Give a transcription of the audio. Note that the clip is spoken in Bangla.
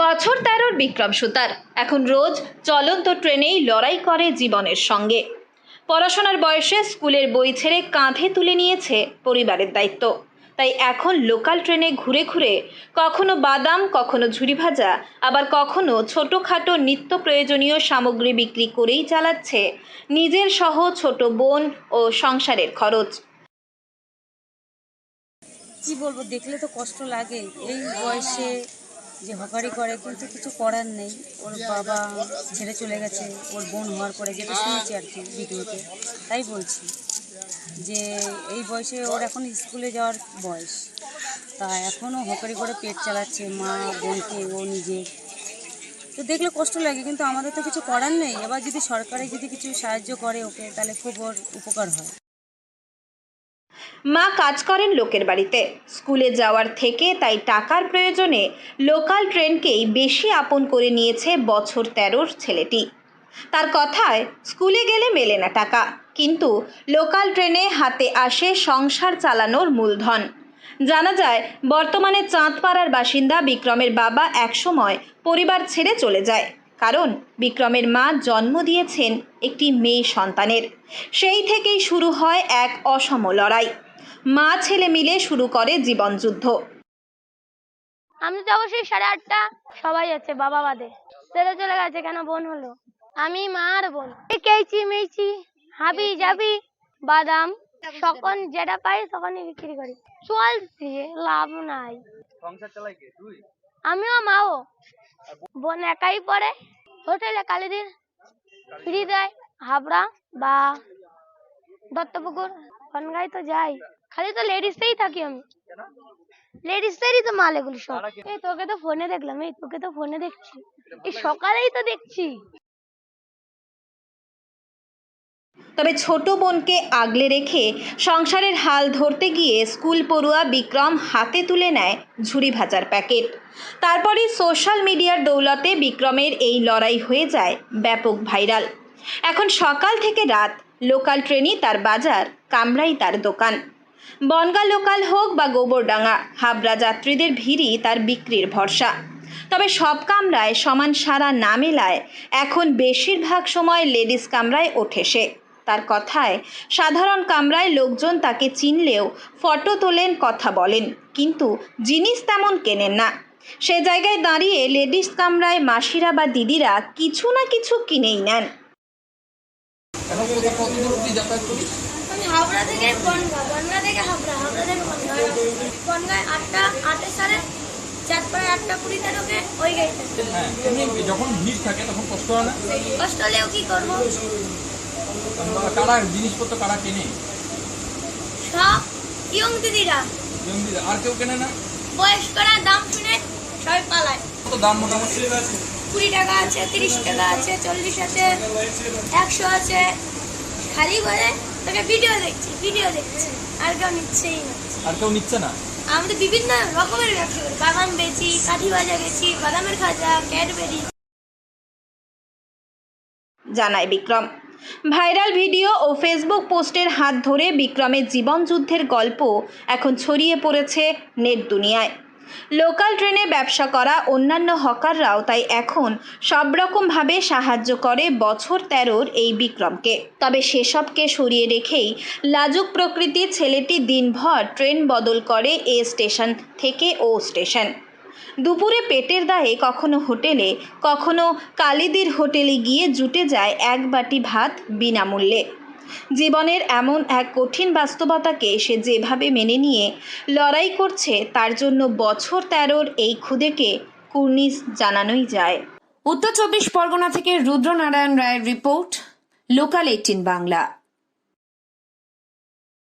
বছর তেরোর বিক্রম সুতার। এখন রোজ চলন্ত ট্রেনেই লড়াই করে জীবনের সঙ্গে। পড়াশোনার বয়সে স্কুলের বই ছেড়ে কাঁধে তুলে নিয়েছে পরিবারের দায়িত্ব। তাই এখন লোকাল ট্রেনে ঘুরে ঘুরে কখনো বাদাম, কখনো ঝুরি ভাজা, আবার কখনো ছোটোখাটো নিত্য প্রয়োজনীয় সামগ্রী বিক্রি করেই চালাচ্ছে নিজের সহ ছোট বোন ও সংসারের খরচ। কি বলব, দেখলে তো কষ্ট লাগে। এই বয়সে যে হকারি করে কিন্তু কিছু করার নেই। ওর বাবা ছেড়ে চলে গেছে, ওর বোন হওয়ার পরে যেটা শুনেছি আর কি ভিডিওতে, তাই বলছি যে এই বয়সে ওর এখন স্কুলে যাওয়ার বয়স। তা এখনও হকারি করে পেট চালাচ্ছে মা, বোনকে, ও নিজে। তো দেখলে কষ্ট লাগে, কিন্তু আমাদের তো কিছু করার নেই। এবার যদি সরকারে যদি কিছু সাহায্য করে ওকে, তাহলে খুব ওর উপকার হয়। মা কাজ করেন লোকের বাড়িতে। স্কুলে যাওয়ার থেকে তাই টাকার প্রয়োজনে লোকাল ট্রেনকেই বেশি আপন করে নিয়েছে বছর তেরোর ছেলেটি। তার কথায়, স্কুলে গেলে মেলে না টাকা। কিন্তু লোকাল ট্রেনে হাতে আসে সংসার চালানোর মূলধন। জানা যায়, বর্তমানে চাঁদপাড়ার বাসিন্দা বিক্রমের বাবা একসময় পরিবার ছেড়ে চলে যায়। কারণ, বিক্রমের মা জন্ম দিয়েছেন একটি মেয়ে সন্তানের। সেই থেকেই শুরু হয় এক অসম লড়াই। মা ছেলে মিলে শুরু করে জীবনযুদ্ধ আমি তো অবশ্যই সাড়ে আটটা সবাই আছে বাবা বাদে। চলে গেছে কেন বোন হলো? আমি মা আর বোন। এই কেচি মেচি হাবি যাবি বাদাম তখন যেটা পাই তখনই বিক্রি করি। চলছে লাভ নাই। সংসার চালাই কে? তুই? আমিও মাও। বোন একাই পড়ে। হোটেলে কালিদিন ফ্রি দেয় হাবড়া বা দত্তপুকুর বনগাই তো যাই। খালি তো লেডিসেই থাকি আমি। লেডিসেরই তো মাল এগুলো সব। এই তোকে তো ফোনে দেখলাম, এই তোকে তো ফোনে দেখছি। এই সকালেই তো দেখছি। তবে ছোট বোনকে আগলে রেখে সংসারের হাল ধরতে গিয়ে স্কুল পড়ুয়া বিক্রম হাতে তুলে নেয় ঝুড়ি ভাজার প্যাকেট। তারপরই সোশ্যাল মিডিয়ার দৌলতে বিক্রমের এই লড়াই হয়ে যায় ব্যাপক ভাইরাল। এখন সকাল থেকে রাত লোকাল ট্রেনই তার বাজার, কামরাই তার দোকান। বনগা লোকাল হোক বা গোবরডাঙ্গা, হাবড়া যাত্রীদের ভিড়ই তার বিক্রির ভরসা। তবে সব কামরায় সমান সারা না মেলায় এখন বেশিরভাগ সময় লেডিস কামরায় ওঠে সে। তার কথায়, সাধারণ কামরায় লোকজন তাকে চিনলেও ফটো তোলেন, কথা বলেন, কিন্তু জিনিস তেমন কেনেন না। সে জায়গায় দাঁড়িয়ে লেডিস কামরায় মাসিরা বা দিদিরা কিছু না কিছু কিনেই নেন। এখন তোরা কত দূর অব্দি যাতায়াত করিস আমি হাবড়া থেকে বনগা বনগা থেকে হাবড়া হাবড়া থেকে বনগা। বনগায় আটটা আটের সাড়ে চারপাড়ে আটটা কুড়িতে ঢোকে ওই গাড়িতে হ্যাঁ যখন ভিড় থাকে তখন কষ্ট হয় না? কষ্ট হলেও কি করব? কারা জিনিসপত্র কারা কেনে? সব ইয়ং দিদিরা। এমনি আর কেউ কেনে না? বয়স্করা দাম শুনে সবাই পালায়। কত দাম মোটামুটি? কুড়ি টাকা আছে তিরিশ টাকা আছে চল্লিশ আছে একশো আছে। খালি বলে তোকে ভিডিও দেখছি ভিডিও দেখছি। আর কেউ নিচ্ছেই না। আর কেউ নিচ্ছে না? আমাদের বিভিন্ন রকমের ব্যবসা করি। বাদাম বেচি কাঠি ভাজা বেচি বাদামের খাজা ক্যাডবেরি। জানায় বিক্রম। ভাইরাল ভিডিও ও ফেসবুক পোস্টের হাত ধরে বিক্রমের জীবনযুদ্ধের গল্প এখন ছড়িয়ে পড়েছে নেট দুনিয়ায়। লোকাল ট্রেনে ব্যবসা করা অন্যান্য হকাররাও তাই এখন সব রকমভাবে সাহায্য করে বছর তেরোর এই বিক্রমকে। তবে সেসবকে সরিয়ে রেখেই লাজুক প্রকৃতির ছেলেটি দিনভর ট্রেন বদল করে এ স্টেশন থেকে ও স্টেশন। দুপুরে পেটের দায়ে কখনো হোটেলে, কখনো কালিদির হোটেলে গিয়ে জুটে যায় এক বাটি ভাত বিনামূল্যে। জীবনের এমন এক কঠিন বাস্তবতাকে সে যেভাবে মেনে নিয়ে লড়াই করছে, তার জন্য বছর তেরোর এই খুদেকে কুর্নিশ জানানোই যায়। উত্তর চব্বিশ পরগনা থেকে রুদ্রনারায়ণ রায়ের রিপোর্ট, লোকাল এইটিন বাংলা।